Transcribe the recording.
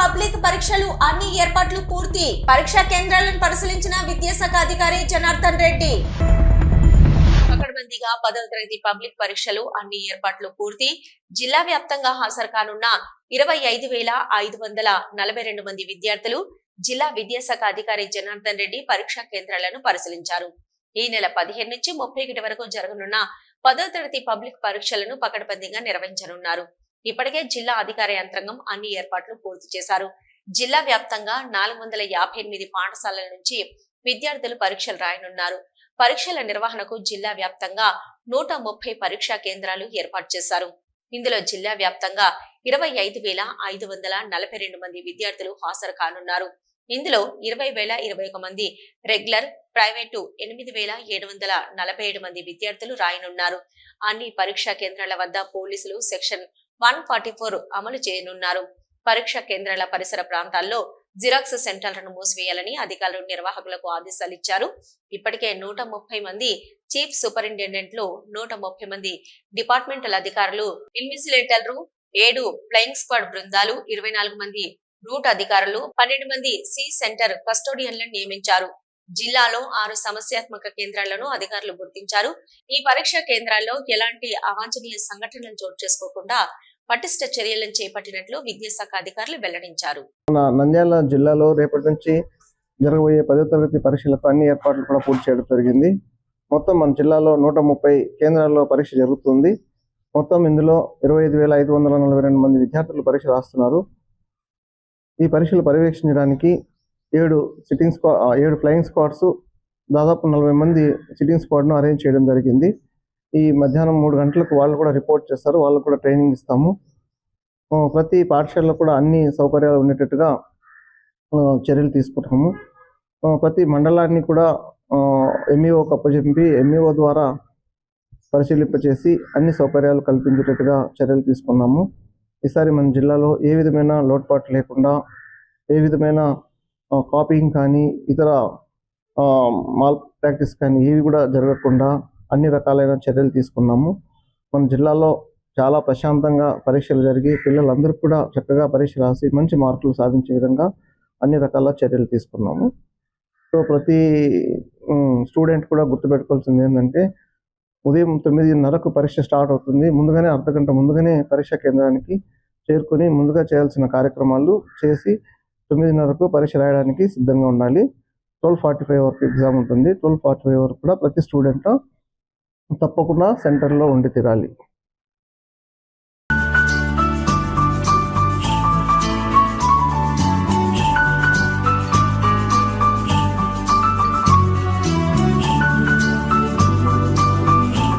Public పరీక్షలు అన్ని ఏర్పాట్లు పూర్తి. పరీక్షా కేంద్రాలను పరిశీలించిన విద్యాశాఖ అధికారి జనార్దన్ రెడ్డి. పకడ్బందీగా పదవ తరగతి పబ్లిక్ పరీక్షలు అన్ని ఏర్పాట్లు పూర్తి. జిల్లా వ్యాప్తంగా హాజరు కానున్న ఇరవై ఐదు వేల ఐదు వందల నలభై రెండు మంది విద్యార్థులు జిల్లా విద్యాశాఖ అధికారి జనార్దన్ రెడ్డి పరీక్షా కేంద్రాలను పరిశీలించారు. ఈ నెల పదిహేను నుంచి ముప్పై ఒకటి వరకు జరగనున్న పదో తరగతి పబ్లిక్ పరీక్షలను పకడ్బందీగా నిర్వహించనున్నారు. ఇప్పటికే జిల్లా అధికార యంత్రాంగం అన్ని ఏర్పాట్లు పూర్తి చేశారు. జిల్లా వ్యాప్తంగా నాలుగు వందల యాభై ఎనిమిది పాఠశాలల నుంచి విద్యార్థులు పరీక్షలు రాయనున్నారు. పరీక్షల నిర్వహణకు జిల్లా వ్యాప్తంగా నూట ముప్పై పరీక్షా కేంద్రాలు ఏర్పాటు చేశారు. ఇందులో జిల్లా వ్యాప్తంగా ఇరవై ఐదు వేల ఐదు వందల నలభై రెండు మంది విద్యార్థులు హాజరు కానున్నారు. ఇందులో ఇరవై వేల ఇరవై ఒక మంది రెగ్యులర్ ప్రైవేటు ఎనిమిది వేల ఏడు వందల నలభై ఏడు మంది విద్యార్థులు రాయనున్నారు. అన్ని పరీక్షా కేంద్రాల వద్ద పోలీసులు సెక్షన్ వన్ ఫార్టీ ఫోర్ అమలు చేయనున్నారు. పరీక్ష కేంద్రాల పరిసర ప్రాంతాల్లో జిరాక్స్ సెంటర్లను మూసివేయాలని అధికారులు నిర్వాహకులకు ఆదేశాలు ఇచ్చారు. ఇప్పటికే నూట ముప్పై మంది చీఫ్ సూపరింటెండెంట్లు నూట ముప్పై మంది డిపార్ట్మెంటల్ అధికారులు ఇన్విజిలేటర్లు ఏడు ఫ్లయింగ్ స్క్వాడ్ బృందాలు ఇరవై నాలుగు మంది రూట్ అధికారులు పన్నెండు మంది సి సెంటర్ కస్టోడియన్లను నియమించారు. జిల్లాలో ఆరు సమస్యాత్మక కేంద్రాలను అధికారులు గుర్తించారు. ఈ పరీక్షా కేంద్రాల్లో ఎలాంటి అవాంఛనీయ సంఘటనలు చోటు చేసుకోకుండా పటిష్ట చర్యలను చేపట్టినట్లు విద్యాశాఖ అధికారులు వెల్లడించారు. నంద్యాల జిల్లాలో రేపటి నుంచి జరగబోయే పదో తరగతి పరీక్షలకు అన్ని ఏర్పాట్లు కూడా పూర్తి చేయడం జరిగింది. మొత్తం మన జిల్లాలో నూట ముప్పై కేంద్రాల్లో పరీక్ష జరుగుతుంది. మొత్తం ఇందులో ఇరవై ఐదు వేల ఐదు వందల నలభై రెండు మంది విద్యార్థులు పరీక్ష రాస్తున్నారు. ఈ పరీక్షలు పర్యవేక్షించడానికి ఏడు సిట్టింగ్ స్క్వా ఏడు ఫ్లయింగ్ స్క్వాడ్స్ దాదాపు నలభై మంది సిట్టింగ్ స్క్వాడ్ను అరేంజ్ చేయడం జరిగింది. ఈ మధ్యాహ్నం మూడు గంటలకు వాళ్ళు కూడా రిపోర్ట్ చేస్తారు. వాళ్ళకు కూడా ట్రైనింగ్ ఇస్తాము. ప్రతి పాఠశాలలో కూడా అన్ని సౌకర్యాలు ఉండేటట్టుగా చర్యలు తీసుకుంటాము. ప్రతి మండలాన్ని కూడా ఎంఈఓ అప్పచెప్పి ఎంఈఓ ద్వారా పరిశీలింపచేసి అన్ని సౌకర్యాలు కల్పించేటట్టుగా చర్యలు తీసుకున్నాము. ఈసారి మన జిల్లాలో ఏ విధమైన లోటుపాటు లేకుండా ఏ విధమైన కాపీయింగ్ కానీ ఇతర ఆ, మాల్ ప్రాక్టీస్ కానీ ఏవి కూడా జరగకుండా అన్ని రకాలైన చర్యలు తీసుకున్నాము. మన జిల్లాలో చాలా ప్రశాంతంగా పరీక్షలు జరిగి పిల్లలందరూ కూడా చక్కగా పరీక్ష రాసి మంచి మార్కులు సాధించే విధంగా అన్ని రకాల చర్యలు తీసుకున్నాము. సో ప్రతి స్టూడెంట్ కూడా గుర్తుపెట్టుకోవాల్సింది ఏంటంటే ఉదయం తొమ్మిదిన్నరకు పరీక్ష స్టార్ట్ అవుతుంది. ముందుగానే అర్ధగంట ముందుగానే పరీక్ష కేంద్రానికి చేరుకొని ముందుగా చేయాల్సిన కార్యక్రమాలు చేసి తొమ్మిదిన్నరకు పరీక్ష రాయడానికి సిద్ధంగా ఉండాలి. ట్వెల్వ్ ఫార్టీ ఫైవ్ వరకు ఎగ్జామ్ ఉంటుంది. ట్వెల్వ్ ఫార్టీ ఫైవ్ వరకు కూడా ప్రతి స్టూడెంట్ తప్పకుండా సెంటర్లో ఉండి తీరాలి.